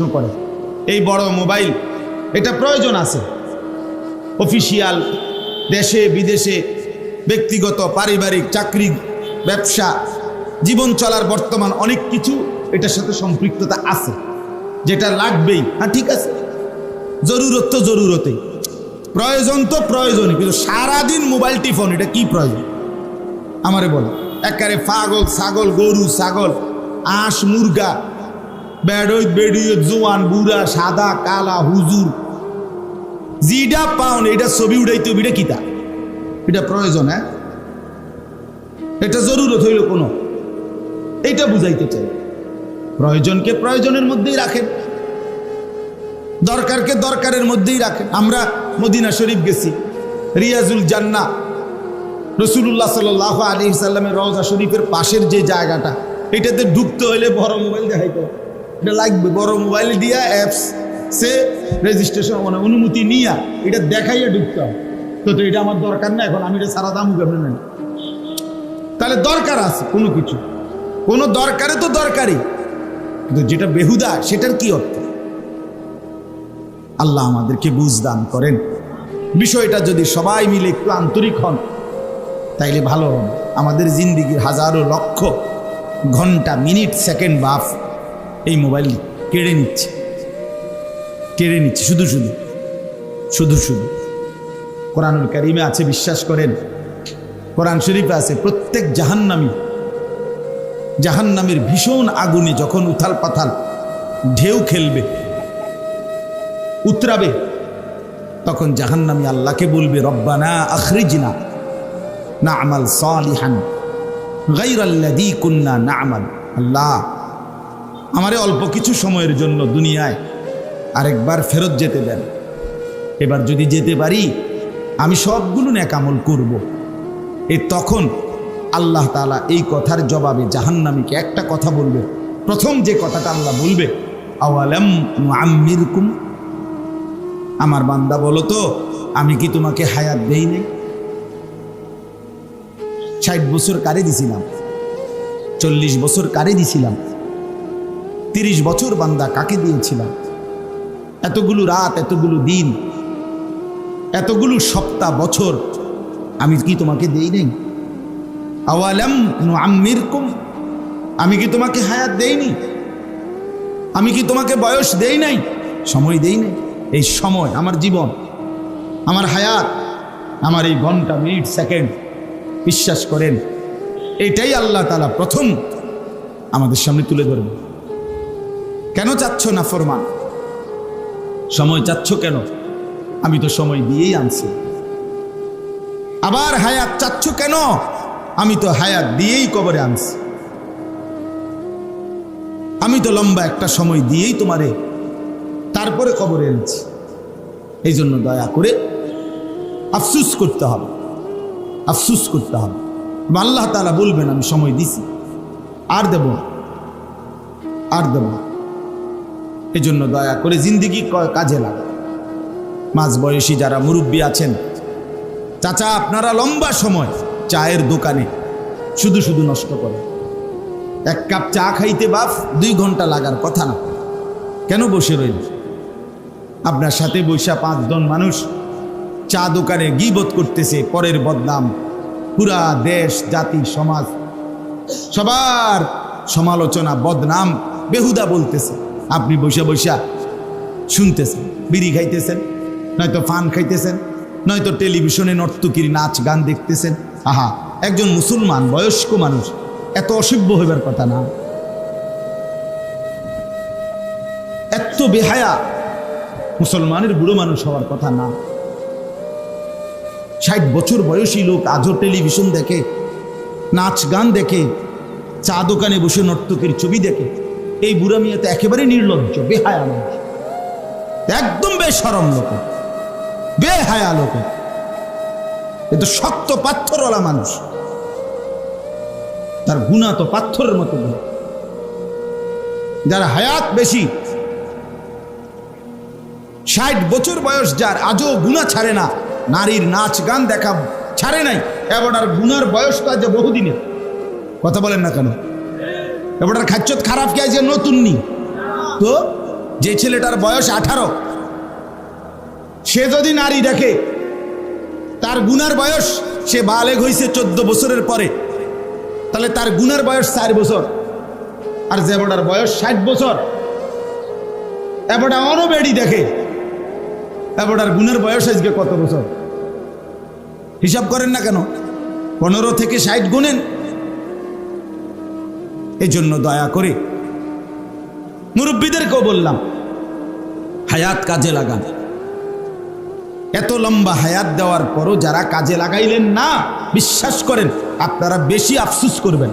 প্রশ্ন করে। এই বড় মোবাইল, এটা প্রয়োজন আছে। অফিসিয়াল, দেশে, বিদেশে, ব্যক্তিগত, পারিবারিক, চাকরি, ব্যবসা, জীবন চলার বর্তমান অনেক কিছু এটার সাথে সম্পৃক্ততা আছে, যেটা লাগবেই। হ্যাঁ ঠিক আছে? জরুরত তো জরুরতেই। প্রয়োজন তো প্রয়োজনই, কিন্তু সারাদিন মোবাইল টিফোন, এটা কি প্রয়োজন? আমারে বলো। একারে পাগল, ছাগল, গরু, ছাগল আঁশ মুরগা বেড়ই বেড়িয়ে জোয়ান, বুড়া, সাদা, কালা, হুজুর। জিডা পাউন এটা ছবি উড়াইতে এটা কিতা এটা প্রয়োজন হ্যাঁ? এটা জরুরত হইল কোনো? এইটা বুঝাইতে চাই। প্রয়োজনকে প্রয়োজনের মধ্যেই রাখেন। দরকারকে দরকারের মধ্যেই রাখেন। আমরা মদিনা শরীফ গেছি, রিয়াজুল জান্না রসুল্লাহ সাল আলী সাল্লামের রওজা শরীফের পাশের যে জায়গাটা, এটাতে ঢুকতে হলে বড় মোবাইল দেখাইতে হবে। এটা লাগবে। বড় মোবাইল দিয়া অ্যাপস সে রেজিস্ট্রেশন মানে অনুমতি নিয়া এটা দেখাইয়া ঢুকতে হবে। তো তো এটা আমার দরকার না, এখন আমি এটা সারা দাম কেমন নেন তাহলে দরকার আছে কোনো কিছু। কোনো দরকারে তো দরকারই। কিন্তু যেটা বেহুদা, সেটার কি অর্থ? আল্লাহ আমাদেরকে বুঝ দান করেন। বিষয়টা যদি সবাই মিলে একটু আন্তরিক হন, তাইলে ভালো হবে। আমাদের জিন্দিগির হাজারো লক্ষ ঘণ্টা, মিনিট, সেকেন্ড বাফ এই মোবাইল কেড়ে নিচ্ছে। কেড়ে নিচ্ছে, শুধু শুধু। শুধু শুধু। কোরআনুল কারিমে আছে, বিশ্বাস করেন। কোরআন শরীফে আছে, প্রত্যেক জাহান্নামী, জাহান্নামের ভীষণ আগুনে যখন উথাল পাথাল ঢেউ খেলবে, উতরাবে, তখন জাহান্নামী আল্লাহকে বলবে, রব্বানা আখরিজনা না আমাল সালিহান গাইরাল্লাদি কুন্না না আমাল আল্লাহ আমারে অল্প কিছু সময়ের জন্য দুনিয়ায় আরেকবার ফেরত যেতে দেন। এবার যদি যেতে পারি, আমি সবগুলো ন্যাকামল করব। এ তখন আল্লাহ তালা এই কথার জবাবে জাহান্নামীকে একটা কথা বলবে। প্রথম যে কথাটা আল্লাহ বলবে, আওয়ালাম আমার বান্দা বলো তো, আমি কি তোমাকে হায়াত দেই নাই? ষাট বছর কারে দিছিলাম? চল্লিশ বছর কারে দিছিলাম? তিরিশ বছর বান্দা কাকে দিয়েছিলাম? এতগুলো রাত, এতগুলো দিন, এতগুলো সপ্তাহ, বছর আমি কি তোমাকে দেই নাই? আওয়ালাম আম্মিরকুম আমি কি তোমাকে হায়াত দেইনি আমি কি তোমাকে বয়স দেই নাই? সময় দেই নাই। এই সময়, আমার জীবন, আমার হায়াত, আমার এই ঘণ্টা, মিনিট, সেকেন্ড, বিশ্বাস করেন, এটাই আল্লাহ তালা প্রথম আমাদের সামনে তুলে ধরবে কেন চাচ্ছ না ফরমান? সময় চাচ্ছ কেন? আমি তো সময় দিয়েই আনছি। আবার হায়াত চাচ্ছ কেন? আমি তো হায়াত দিয়েই কবরে আনছি। আমি তো লম্বা একটা সময় দিয়েই তোমারে তারপরে কবরে এনেছি। এই জন্য দয়া করে আফসুস করতে হবে। আফসুস করতে হবে। আল্লাহ তালা বলবেন আমি সময় দিছি। আর দেব আর দেব না। এই জন্য দয়া করে জিন্দিগি কাজে লাগে মাঝ বয়সী যারা মুরব্বী আছেন, চাচা, আপনারা লম্বা সময় চায়ের দোকানে শুধু শুধু নষ্ট করে এক কাপ চা খাইতে বাফ, দুই ঘণ্টা লাগার কথা না। কেন বসে রইল? আপনার সাথে বৈশা পাঁচজন মানুষ চা দোকানে গিবত করতেছে, পরের বদনাম। পুরা দেশ, জাতি, সমাজ, সবার সমালোচনা, বদনাম, বেহুদা বলতেছে। আপনি বৈশা বৈশা শুনতেছেন, বিড়ি খাইতেছেন, নয়তো ফান খাইতেছেন, নয়তো টেলিভিশনে নর্তকীর নাচ গান দেখতেছেন। আহা, একজন মুসলমান, বয়স্ক মানুষ, এত অসভ্য হইবার কথা না। এত বেহায়া, মুসলমানের বুড়ো মানুষ হওয়ার কথা না। ষাট বছর বয়সী লোক আজও টেলিভিশন দেখে, নাচ গান দেখে, চা দোকানে বসে নর্তকীর ছবি দেখে। এই বুড়া মিয়া তো একেবারে নির্লজ্জ, বেহায়া মানুষ। একদম বেসরম লোক। বেহায়া লোক। এ তো শক্ত পাথরওয়ালা মানুষ। তার গুণা তো পাথরের মতো যার হায়াত বেশি, ষাট বছর বয়স যার, আজও গুণা ছাড়ে না। নারীর নাচ গান দেখা ছাড়ে নাই। এবার আর গুনার বয়স তো আজ বহুদিনের। কথা বলেন না কেন? এবার খাচ্ছত খারাপ কে আজ নতুন নি। তো যে ছেলেটার বয়স আঠারো, সে যদি নারী দেখে, তার গুনার বয়স, সে বালেগ হয়েছে চোদ্দ বছরের পরে, তাহলে তার গুনার বয়স চার বছর, আর জেবডার বয়স ষাট বছর। এবটা অনও বেড়ি দেখে এবটার গুণের বয়স আজকে কত বছর? হিসাব করেন না কেন? পনেরো থেকে ষাট গুনেন এই জন্য দয়া করে। মুরব্বীদেরকেও বললাম, হায়াত কাজে লাগান। এত লম্বা হায়াত দেওয়ার পরও যারা কাজে লাগাইলেন না, বিশ্বাস করেন, আপনারা বেশি আফসুস করবেন।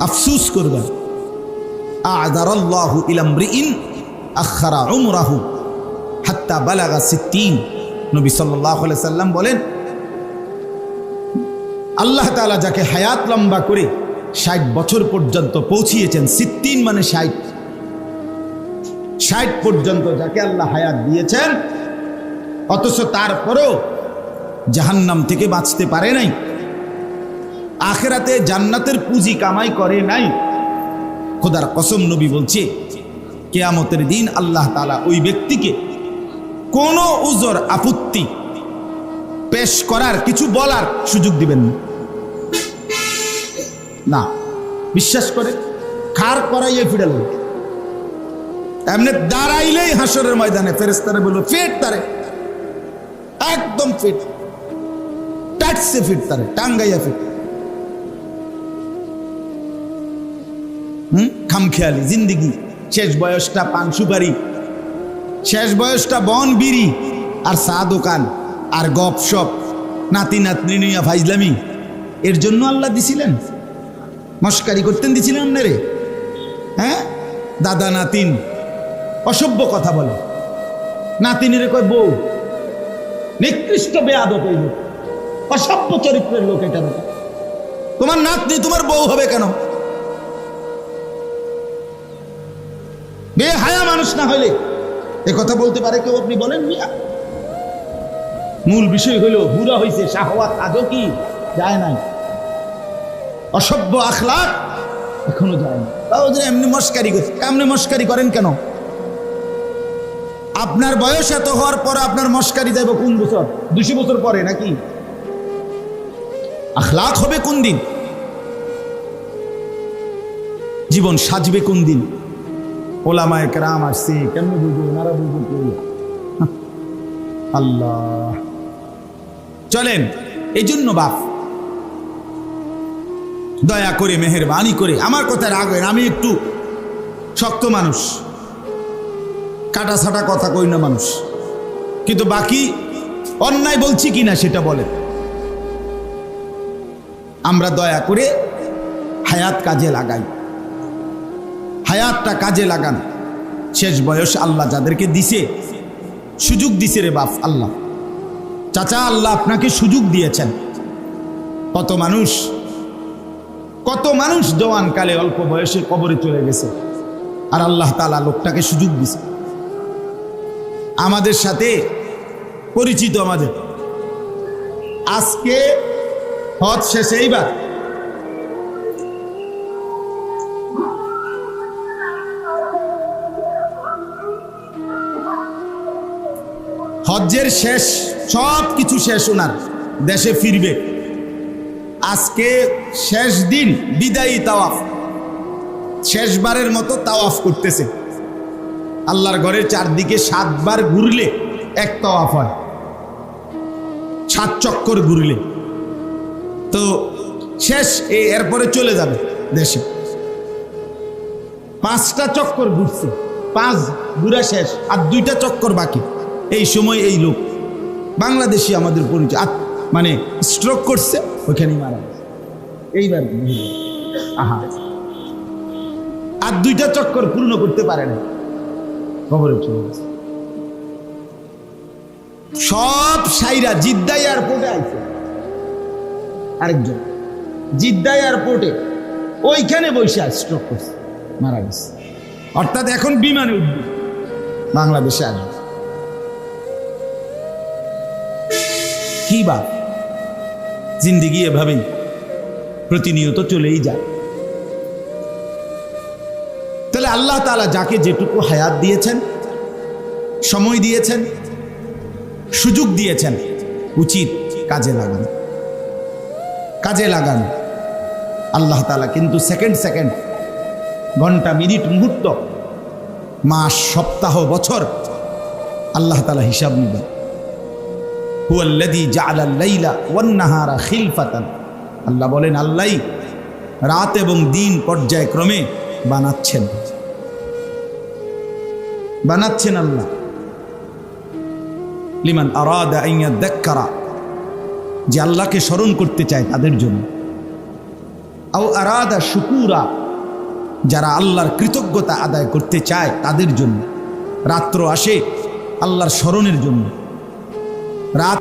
আফসুস করবেন। আদারাল্লাহু ইলামরিইন আখারা উমরাহু হাত্তা বালাগা সিদ্দিন নবী আলাইহি সাল্লাম বলেন, আল্লাহ তাআলা যাকে হায়াত লম্বা করে ষাট বছর পর্যন্ত পৌঁছিয়েছেন, সিত্তিন মানে ষাট। ষাট পর্যন্ত যাকে আল্লাহ হায়াত দিয়েছেন, অথচ তারপরও জাহান্নাম থেকে বাঁচতে পারে নাই। আখেরাতে জান্নাতের পুঁজি কামাই করে নাই। খোদার কসম নবী বলছে, কেয়ামতের দিন আল্লাহ তালা ওই ব্যক্তিকে কোনো উজর আপত্তি পেশ করার, কিছু বলার সুযোগ দিবেন না। না, বিশ্বাস করে, খার করাইয়ে ফিরাল এমনি দাঁড়াইলেই হাসরের ময়দানে ফেরেস্তারে বলল ফিট তারে। একদম ফিট টাটসে ফিট তারে, টাঙ্গাইয়া ফিট হুম? খামখেয়ালি, জিন্দিগি। শেষ বয়সটা পান সুপারি। শেষ বয়সটা বন বিড়ি আর চা দোকান আর গপ সপ নাতি নাতনি নিয়া ফাইজলামি। এর জন্য আল্লাহ দিছিলেন? মস্কারি করতেন দিছিলেন রে হ্যাঁ? দাদা, নাতিন, অসভ্য কথা বলে। নাতিনের কয়, বউ, নিকৃষ্ট বেয়াদব এই অসভ্য চরিত্রের লোক এটা তোমার নাতনি তোমার বউ হবে কেন? বেহায়া মানুষ না হইলে এ কথা বলতে পারে কেউ, আপনি বলেন মিয়া। মূল বিষয় হইল বুড়া হইছে শাহওয়াত আজও কি যায় নাই। অসভ্য আখলাক এখনও যায় না। তাও যে এমনি মস্কারি করছে। এমনি মস্কারি করেন কেন? আপনার বয়স এত হওয়ার পর আপনার মস্কারি যাইব কোন বছর? দুশো বছর পরে নাকি? আখলাক হবে কোন দিন? জীবন সাজবে কোন দিন? ওলামায় কেরাম আসছে, কেমনি বুঝব? ওনারা বুঝব? আল্লাহ। চলেন এই জন্য বাপ দয়া করে, মেহরবানি করে। আমার কথা রাখবেন আমি একটু শক্ত মানুষ। কাটা ছাটা কথা কই না মানুষ। কিন্তু বাকি অন্যায় বলছি কি না সেটা বলেন। আমরা দয়া করে হায়াত কাজে লাগাই। হায়াতটা কাজে লাগান। শেষ বয়স আল্লাহ যাদেরকে দিছে, সুযোগ দিছে রে বাপ আল্লাহ। চাচা আল্লাহ আপনাকে সুযোগ দিয়েছেন। কত মানুষ কত মানুষ জওয়ান কালে অল্প বয়সে কবরে চলে গেছে। আর আল্লাহ তালা লোকটাকে সুযোগ দিছে আমাদের সাথে পরিচিত আমাদের। আজকে হজ শেষে এইবার। হজ্জের শেষ সব কিছু শেষ ওনার। দেশে ফিরবে। আজকে শেষ দিন, বিদায়ী তাওয়াফ। শেষবারের মতো তাওয়াফ করতেছে। আল্লাহর ঘরের চারদিকে সাতবার ঘুরলে এক তাওয়াফ হয়। সাত চক্কর ঘুরলে। তো শেষ এই এরপরে চলে যাবে দেশে। পাঁচটা চক্কর ঘুরছে। পাঁচ ঘুরা শেষ, আর দুইটা চক্কর বাকি। এই সময় এই লোক। বাংলাদেশি আমাদের পরিচয়। মানে স্ট্রোক করছে। ওইখানেই মারা এইবার আহা। আর দুইটা চক্কর পূর্ণ করতে পারে না। খবরে চলে গেছে। সব সাইরা জিদ্দা এয়ারপোর্টে আইছে। আরেকজন। জিদ্দা এয়ারপোর্টে ওইখানে বসে স্ট্রোক করছে। মারা গেছে। অর্থাৎ এখন বিমানে উঠবে। বাংলাদেশে আসবে। কি বা জিন্দিগি এভাবেই প্রতিনিয়ত চলেই যায়। তাহলে আল্লাহ তাআলা যাকে যেটুকু হায়াত দিয়েছেন, সময় দিয়েছেন, সুযোগ দিয়েছেন, উচিত কাজে লাগান। কাজে লাগান। আল্লাহ তাআলা কিন্তু সেকেন্ড সেকেন্ড, ঘণ্টা, মিনিট, মুহূর্ত, মাস, সপ্তাহ, বছর আল্লাহ তাআলা হিসাব নেবেন। আল্লাহ বলেন আল্লাহই রাত এবং দিন পর্যায়ক্রমে বানাচ্ছেন। বানাচ্ছেন আল্লাহ। লিমান আরাদা আইয়া যে আল্লাহকে স্মরণ করতে চায় তাদের জন্য। আও আরাদা শুকুরা, যারা আল্লাহর কৃতজ্ঞতা আদায় করতে চায় তাদের জন্য। রাত্র আসে আল্লাহর স্মরণের জন্য। রাত